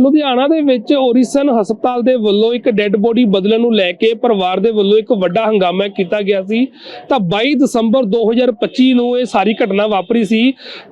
ਲੁਧਿਆਣਾ ਦੇ ਵਿੱਚ ਓਰੀਸਨ ਹਸਪਤਾਲ ਦੇ ਵੱਲੋਂ ਇੱਕ ਡੈੱਡ ਬੋਡੀ ਬਦਲਣ ਨੂੰ ਲੈ ਕੇ ਪਰਿਵਾਰ ਦੇ ਵੱਲੋਂ ਇੱਕ ਵੱਡਾ ਹੰਗਾਮਾ ਕੀਤਾ ਗਿਆ ਸੀ। ਤਾਂ 22 ਦਸੰਬਰ 2025 ਨੂੰ ਇਹ ਸਾਰੀ ਘਟਨਾ ਵਾਪਰੀ ਸੀ।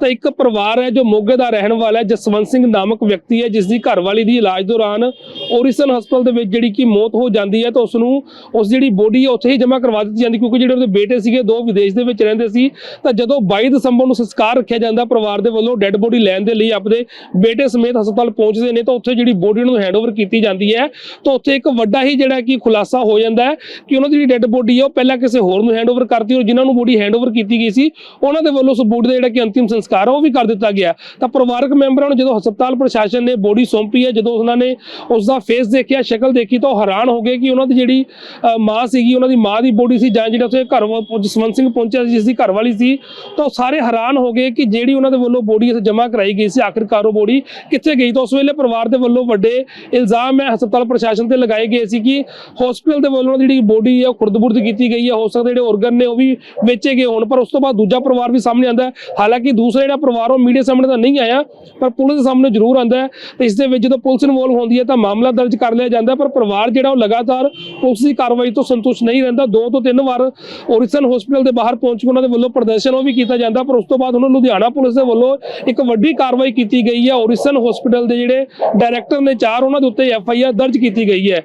ਤਾਂ ਇੱਕ ਪਰਿਵਾਰ ਹੈ ਜੋ ਮੋਗੇ ਦਾ ਰਹਿਣ ਵਾਲਾ ਹੈ, ਜਸਵੰਤ ਸਿੰਘ ਨਾਮਕ ਵਿਅਕਤੀ ਹੈ ਜਿਸ ਦੀ ਘਰਵਾਲੀ ਦੀ ਇਲਾਜ ਦੌਰਾਨ ਓਰੀਸਨ ਹਸਪਤਾਲ ਦੇ ਵਿੱਚ ਜਿਹੜੀ ਕਿ ਮੌਤ ਹੋ ਜਾਂਦੀ ਹੈ ਤਾਂ ਉਸ ਨੂੰ ਉਸ ਜਿਹੜੀ ਬੋਡੀ ਹੈ ਉੱਥੇ ਹੀ ਜਮ੍ਹਾਂ ਕਰਵਾ ਦਿੱਤੀ ਜਾਂਦੀ ਕਿਉਂਕਿ ਜਿਹੜੇ ਉਹਦੇ ਬੇਟੇ ਸੀਗੇ, ਦੋ ਵਿਦੇਸ਼ ਦੇ ਵਿੱਚ ਰਹਿੰਦੇ ਸੀ। ਤਾਂ ਜਦੋਂ 22 ਦਸੰਬਰ ਨੂੰ ਸੰਸਕਾਰ ਰੱਖਿਆ ਜਾਂਦਾ, ਪਰਿਵਾਰ ਦੇ ਵੱਲੋਂ ਡੈੱਡ ਬੋਡੀ ਲੈਣ ਦੇ ਲਈ ਆਪਣੇ ਬੇਟੇ ਸਮੇਤ ਹਸਪਤਾਲ ਪਹੁੰਚਦੇ ਨੇ ਤਾਂ ਉੱਥੇ ਜਿਹੜੀ ਬੋਡੀ ਨੂੰ ਹੈਂਡਓਵਰ ਕੀਤੀ ਜਾਂਦੀ ਹੈ ਤਾਂ ਉੱਥੇ ਇੱਕ ਵੱਡਾ ਹੀ ਜਿਹੜਾ ਕਿ ਖੁਲਾਸਾ ਹੋ ਜਾਂਦਾ ਹੈ ਕਿ ਉਹਨਾਂ ਦੀ ਜਿਹੜੀ ਡੈੱਡ ਬੋਡੀ ਹੈ ਉਹ ਪਹਿਲਾਂ ਕਿਸੇ ਹੋਰ ਨੂੰ ਹੈਂਡਓਵਰ ਕਰਤੀ ਔਰ ਜਿਨ੍ਹਾਂ ਨੂੰ ਬੋਡੀ ਹੈਂਡਓਵਰ ਕੀਤੀ ਗਈ ਸੀ ਉਹਨਾਂ ਦੇ ਵੱਲੋਂ ਉਸ ਬੋਡੀ ਦਾ ਜਿਹੜਾ ਕਿ ਅੰਤਿਮ ਸੰਸਕਾਰ ਉਹ ਵੀ ਕਰ ਦਿੱਤਾ ਗਿਆ। ਤਾਂ ਪਰਿਵਾਰਕ ਮੈਂਬਰਾਂ ਨੂੰ ਜਦੋਂ ਹਸਪਤਾਲ ਪ੍ਰਸ਼ਾਸਨ ਨੇ ਬੋਡੀ ਸੌਂਪੀ ਹੈ ਜਦੋਂ ਉਹਨਾਂ ਨੇ ਉਸ ਦਾ ਫੇਸ ਦੇਖਿਆ ਸ਼ਕਲ ਦੇਖੀ ਤਾਂ ਉਹ ਹੈਰਾਨ ਹੋ ਗਏ ਕਿ ਉਹਨਾਂ ਦੀ ਜਿਹੜੀ ਅ, ਮਾਂ ਸੀਗੀ ਉਹਨਾਂ ਦੀ ਮਾਂ ਦੀ ਬੋਡੀ ਸੀ ਜਾਂ ਜਿਹੜਾ ਉੱਥੇ ਘਰ ਜਸਵੰਤ ਸਿੰਘ ਪਹੁੰਚਿਆ ਸੀ ਜਿਸ ਦੀ ਘਰ ਵਾਲੀ ਸੀ ਤਾਂ ਉਹ ਸਾਰੇ ਹੈਰਾਨ ਹੋ ਗਏ ਕਿ ਜਿਹੜੀ ਉਹਨਾਂ ਦੇ ਵੱਲੋਂ ਬੋਡੀ ਇੱਥੇ ਜਮ੍ਹਾਂ ਕਰਾਈ ਗਈ ਸੀ ਆਖਿਰਕਾਰ ਉਹ ਬੋਡੀ ਕਿੱਥੇ ਗਈ? ਤਾਂ ਉਸ ਵੇਲੇ ਪਰਿਵਾਰ ਦੇ ਵੱਲੋਂ ਵੱਡੇ ਇਲਜ਼ਾਮ ਹੈ, ਹਸਪਤਾਲ ਪ੍ਰਸ਼ਾਸਨ ਤੇ ਲਗਾਏ ਗਏ ਸੀ ਕਿ ਹਸਪੀਟਲ ਦੇ ਵੱਲੋਂ ਜਿਹੜੀ ਬੋਡੀ ਹੈ ਖੁਰਦਬੁਰਦ ਕੀਤੀ ਗਈ ਹੈ। ਹੋ ਸਕਦਾ ਜਿਹੜੇ organ ਨੇ ਉਹ ਵੀ ਵੇਚੇ ਗਏ ਹੋਣ, ਪਰ ਉਸ ਤੋਂ ਬਾਅਦ ਦੂਜਾ ਪਰਿਵਾਰ ਵੀ ਸਾਹਮਣੇ ਆਂਦਾ ਹਾਲਾਂਕਿ ਦੂਸਰਾ ਜਿਹੜਾ ਪਰਿਵਾਰ, ਉਹ ਮੀਡੀਆ ਸਾਹਮਣੇ ਤਾਂ ਨਹੀਂ ਆਇਆ, ਪਰ ਪੁਲਿਸ ਦੇ ਸਾਹਮਣੇ ਜ਼ਰੂਰ ਆਂਦਾ ਤੇ ਇਸ ਦੇ ਵਿੱਚ ਜਦੋਂ ਪੁਲਿਸ ਇਨਵੋਲਵ ਹੁੰਦੀ ਹੈ ਤਾਂ ਮਾਮਲਾ ਦਰਜ ਕਰ ਲਿਆ ਜਾਂਦਾ ਪਰ ਪਰਿਵਾਰ ਜਿਹੜਾ ਉਹ ਲਗਾਤਾਰ ਪੁਲਿਸ ਦੀ ਕਾਰਵਾਈ ਤੋਂ ਸੰਤੁਸ਼ਟ ਨਹੀਂ ਰਹਿੰਦਾ। ਦੋ ਤੋਂ ਤਿੰਨ ਵਾਰ ਓਰੀਸਨ ਹਸਪੀਟਲ ਦੇ ਬਾਹਰ ਪਹੁੰਚ ਕੇ ਉਹਨਾਂ ਦੇ ਵੱਲੋਂ ਪ੍ਰਦਰਸ਼ਨ ਉਹ ਵੀ ਕੀਤਾ ਜਾਂਦਾ, ਪਰ ਉਸ ਤੋਂ ਬਾਅਦ ਉਹਨਾਂ ਲੁਧਿਆਣਾ ਪੁਲਿਸ ਦੇ ਵੱਲੋਂ ਇੱਕ ਵੱਡੀ ਕਾਰਵਾਈ ਕੀਤੀ ਗਈ ਹੈ। ਓਰੀਸਨ ਹਸਪੀਟਲ ਦੇ ਜਿਹੜੇ ਡਾਇਰੈਕਟਰ ਨੇ ਚਾਰ ਉਹਨਾਂ ਦੇ ਉੱਤੇ ਐਫ ਆਈ ਆਰ ਦਰਜ ਕੀਤੀ ਗਈ ਹੈ।